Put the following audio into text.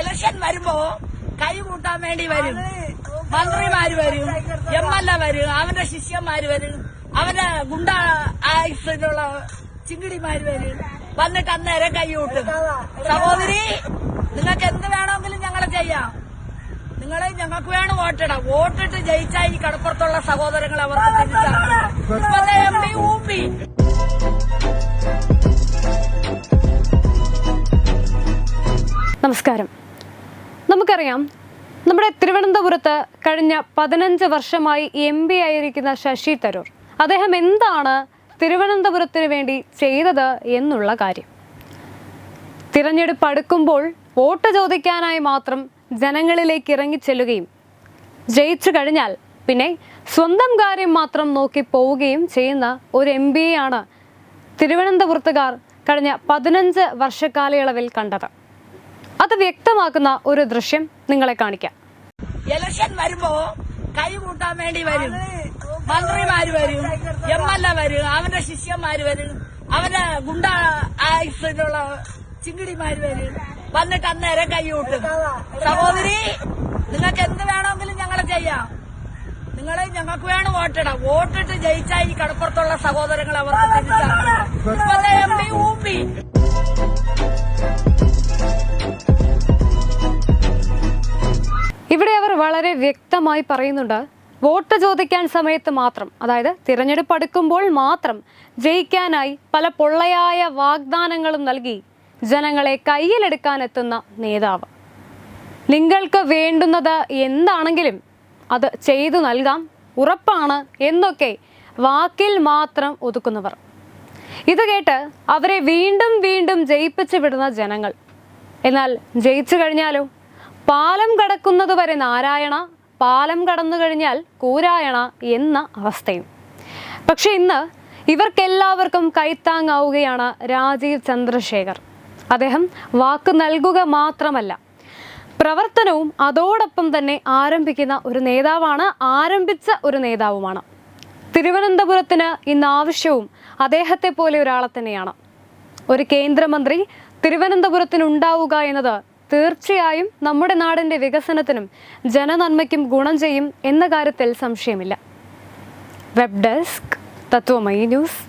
Election വരുമ്പോ കൈ കൂട്ടാൻ വേണ്ടി വരും. മന്ത്രിമാര് വരും. എം എൽ എ വരും. അവന്റെ ശിഷ്യന്മാര് വരും. അവന്റെ ഗുണ്ട ആയുസിലുള്ള ചിങ്കിടിമാര് വരും. വന്നിട്ട് അന്നേരം കൈ കൂട്ടും. സഹോദരി നിങ്ങൾക്ക് എന്ത് വേണമെങ്കിലും ഞങ്ങൾ ചെയ്യാം. നിങ്ങളെ ഞങ്ങൾക്ക് വേണം വോട്ടിടാം വോട്ടിട്ട് ജയിച്ചാൽ ഈ കടപ്പുറത്തുള്ള സഹോദരങ്ങൾ അവർക്ക് എം ഊപ്പി നമസ്കാരം. നമുക്കറിയാം നമ്മുടെ തിരുവനന്തപുരത്ത് കഴിഞ്ഞ പതിനഞ്ച് വർഷമായി എം പി ആയിരിക്കുന്ന ശശി തരൂർ. അദ്ദേഹം എന്താണ് തിരുവനന്തപുരത്തിന് വേണ്ടി ചെയ്തത് എന്നുള്ള കാര്യം. തിരഞ്ഞെടുപ്പ് അടുക്കുമ്പോൾ വോട്ട് ചോദിക്കാനായി മാത്രം ജനങ്ങളിലേക്ക് ഇറങ്ങിച്ചെല്ലുകയും ജയിച്ചു കഴിഞ്ഞാൽ പിന്നെ സ്വന്തം കാര്യം മാത്രം നോക്കി പോവുകയും ചെയ്യുന്ന ഒരു എം ആണ് തിരുവനന്തപുരത്തുകാർ കഴിഞ്ഞ പതിനഞ്ച് വർഷക്കാലയളവിൽ കണ്ടത്. അത് വ്യക്തമാക്കുന്ന ഒരു ദൃശ്യം നിങ്ങളെ കാണിക്കാം. ഇലക്ഷൻ വരുമ്പോ കൈ കൂട്ടാൻ വേണ്ടി വരും. മന്ത്രിമാര് വരും. എം എൽ എ വരും. അവന്റെ ശിഷ്യന്മാര് വരും. അവന്റെ ഗുണ്ട ആയുസിലുള്ള ചിങ്കിടിമാര് വരും. വന്നിട്ട് അന്നേരം കൈ കൂട്ടും. സഹോദരി നിങ്ങൾക്ക് എന്ത് വേണമെങ്കിലും ഞങ്ങളെ ചെയ്യാം. നിങ്ങളെ ഞങ്ങൾക്ക് വേണം വോട്ടിടാം വോട്ടിട്ട് ജയിച്ചാൽ ഈ കടപ്പുറത്തുള്ള സഹോദരങ്ങൾ അവർക്ക് തിരിച്ചറിയണം എം പി. ഊപ്പി വ്യക്തമായി പറയുന്നുണ്ട്. വോട്ട് ചോദിക്കാൻ സമയത്ത് മാത്രം അതായത് തിരഞ്ഞെടുപ്പ് അടുക്കുമ്പോൾ മാത്രം ജയിക്കാനായി പല പൊള്ളയായ വാഗ്ദാനങ്ങളും നൽകി ജനങ്ങളെ കയ്യിലെടുക്കാനെത്തുന്ന നേതാവ്. നിങ്ങൾക്ക് വേണ്ടുന്നത് എന്താണെങ്കിലും അത് ചെയ്തു നൽകാം ഉറപ്പാണ് എന്നൊക്കെ വാക്കിൽ മാത്രം ഒതുക്കുന്നവർ. ഇത് കേട്ട് അവരെ വീണ്ടും വീണ്ടും ജയിപ്പിച്ചു വിടുന്ന ജനങ്ങൾ. എന്നാൽ ജയിച്ചു കഴിഞ്ഞാലോ പാലം കടക്കുന്നതുവരെ നാരായണ പാലം കടന്നു കഴിഞ്ഞാൽ കൂരായണ എന്ന അവസ്ഥയും. പക്ഷെ ഇന്ന് ഇവർക്കെല്ലാവർക്കും കൈത്താങ്ങാവുകയാണ് രാജീവ് ചന്ദ്രശേഖർ. അദ്ദേഹം വാക്ക് നൽകുക മാത്രമല്ല പ്രവർത്തനവും അതോടൊപ്പം തന്നെ ആരംഭിക്കുന്ന ഒരു നേതാവാണ് ആരംഭിച്ച ഒരു നേതാവുമാണ്. തിരുവനന്തപുരത്തിന് ഇന്ന് ആവശ്യവും അദ്ദേഹത്തെ പോലെ ഒരാളെ തന്നെയാണ്. ഒരു കേന്ദ്രമന്ത്രി തിരുവനന്തപുരത്തിനുണ്ടാവുക എന്നത് തീർച്ചയായും നമ്മുടെ നാടിന്റെ വികസനത്തിനും ജനനന്മയ്ക്കും ഗുണം ചെയ്യും എന്ന കാര്യത്തിൽ സംശയമില്ല. Web desk Tatwamayi news